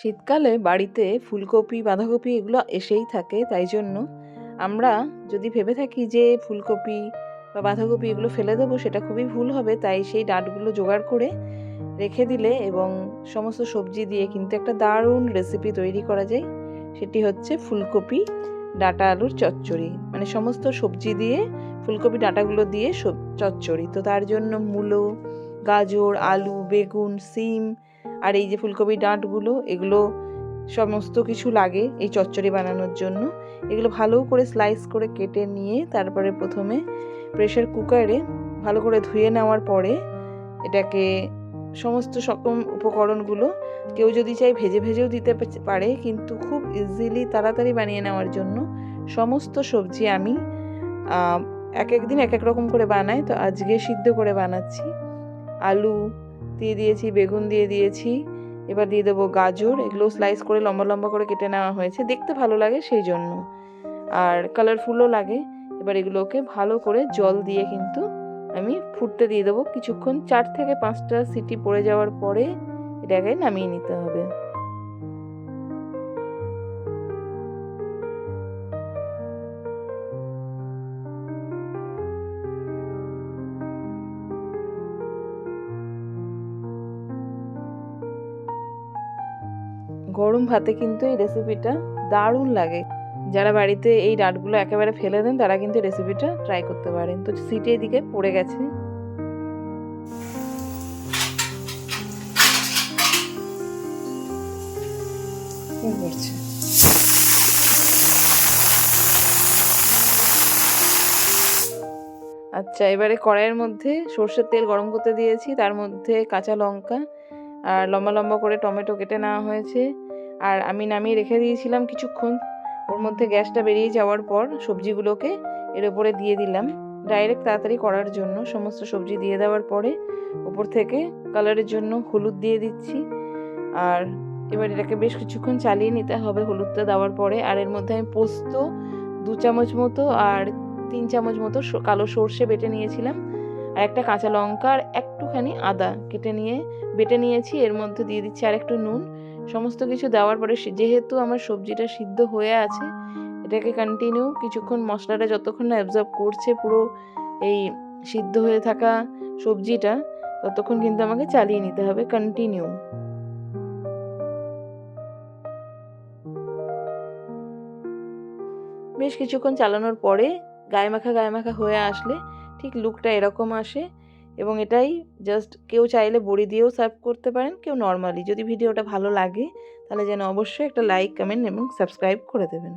শীতকালে বাড়িতে ফুলকপি, বাঁধাকপি এগুলো এসেই থাকে, তাই জন্য আমরা যদি ভেবে থাকি যে ফুলকপি বা বাঁধাকপি এগুলো ফেলে দেবো, সেটা খুবই ভুল হবে। তাই সেই ডাঁটগুলো জোগাড় করে রেখে দিলে এবং সমস্ত সবজি দিয়ে কিন্তু একটা দারুণ রেসিপি তৈরি করা যায়। সেটি হচ্ছে ফুলকপি, ডাঁটা আলুর চচ্চড়ি। মানে সমস্ত সবজি দিয়ে, ফুলকপি ডাঁটাগুলো দিয়ে চচ্চড়ি। তো তার জন্য মূলো, গাজর, আলু, বেগুন, সিম আর এই যে ফুলকপির ডাঁটগুলো, এগুলো সমস্ত কিছু লাগে এই চচ্চড়ি বানানোর জন্য। এগুলো ভালো করে স্লাইস করে কেটে নিয়ে তারপরে প্রথমে প্রেশার কুকারে ভালো করে ধুয়ে নেওয়ার পরে এটাকে সমস্ত রকম উপকরণগুলো কেউ যদি চাই ভেজে ভেজেও দিতে পারে কিন্তু খুব ইজিলি তাড়াতাড়ি বানিয়ে নেওয়ার জন্য সমস্ত সবজি আমি এক এক দিন এক এক রকম করে বানাই। তো আজকে সিদ্ধ করে বানাচ্ছি। আলু দিয়ে দিয়েছি, বেগুন দিয়ে দিয়েছি, এবার দিয়ে দেবো গাজর, এগুলো স্লাইস করে লম্বা লম্বা করে কেটে নেওয়া হয়েছে, দেখতে ভালো লাগে সেই জন্য। আর কালারফুলও লাগে, এবার এগুলোকে ভালো করে জল দিয়ে কিন্তু আমি ফুটতে দিয়ে দেবো, কিছুক্ষণ, চার থেকে পাঁচটা সিটি পড়ে যাওয়ার পরে এটাকে নামিয়ে নিতে হবে। গরম ভাতে কিন্তু এই রেসিপিটা দারুণ লাগে। যারা বাড়িতে এই ডাটগুলো একেবারে ফেলে দেন তারা কিন্তু রেসিপিটা ট্রাই করতে পারেন। তো সিটে এদিকে পড়ে গেছে। আচ্ছা এবারে কড়াইয়ের মধ্যে সর্ষের তেল গরম করতে দিয়েছি। তার মধ্যে কাঁচা লঙ্কা আর লম্বা লম্বা করে টমেটো কেটে নেওয়া হয়েছে। আর আমি নামিয়ে রেখে দিয়েছিলাম কিছুক্ষণ। ওর মধ্যে গ্যাসটা বেরিয়ে যাওয়ার পর সবজিগুলোকে এর উপরে দিয়ে দিলাম। ডাইরেক্ট তাড়াতাড়ি করার জন্য সমস্ত সবজি দিয়ে দেওয়ার পরে উপর থেকে কালারের জন্য হলুদ দিয়ে দিচ্ছি। আর এবার এটাকে বেশ কিছুক্ষণ চালিয়ে নিতে হবে হলুদটা দেওয়ার পরে। আর এর মধ্যে আমি পোস্ত দু চামচ মতো আর তিন চামচ মতো কালো সর্ষে বেটে নিয়েছিলাম। আর একটা কাঁচা লঙ্কা আর একটুখানি আদা কেটে নিয়ে, বেটে নিয়েছি, এর মধ্যে দিয়ে দিচ্ছি আর একটু নুন। সমস্ত কিছু দেওয়ার পরে যেহেতু আমার সবজিটা সিদ্ধ হয়ে আছে, এটাকে কন্টিনিউ কিছুক্ষণ মশলাটা যতক্ষণ না অ্যাবজর্ব করছে পুরো এই সিদ্ধ হয়ে থাকা সবজিটা, ততক্ষণ কিন্তু আমাকে চালিয়ে নিতে হবে কন্টিনিউ বেশ কিছুক্ষণ চালানোর পরে গায়ে মাখা গায়ে মাখা হয়ে আসলে ঠিক লুকটা এরকম আসে এবং এটাই জাস্ট কেউ চাইলে বড়ি দিয়েও সার্ভ করতে পারেন, কেউ নর্মালি যদি ভিডিওটা ভালো লাগে, তাহলে যেন অবশ্যই একটা লাইক কমেন্ট এবং সাবস্ক্রাইব করে দেবেন।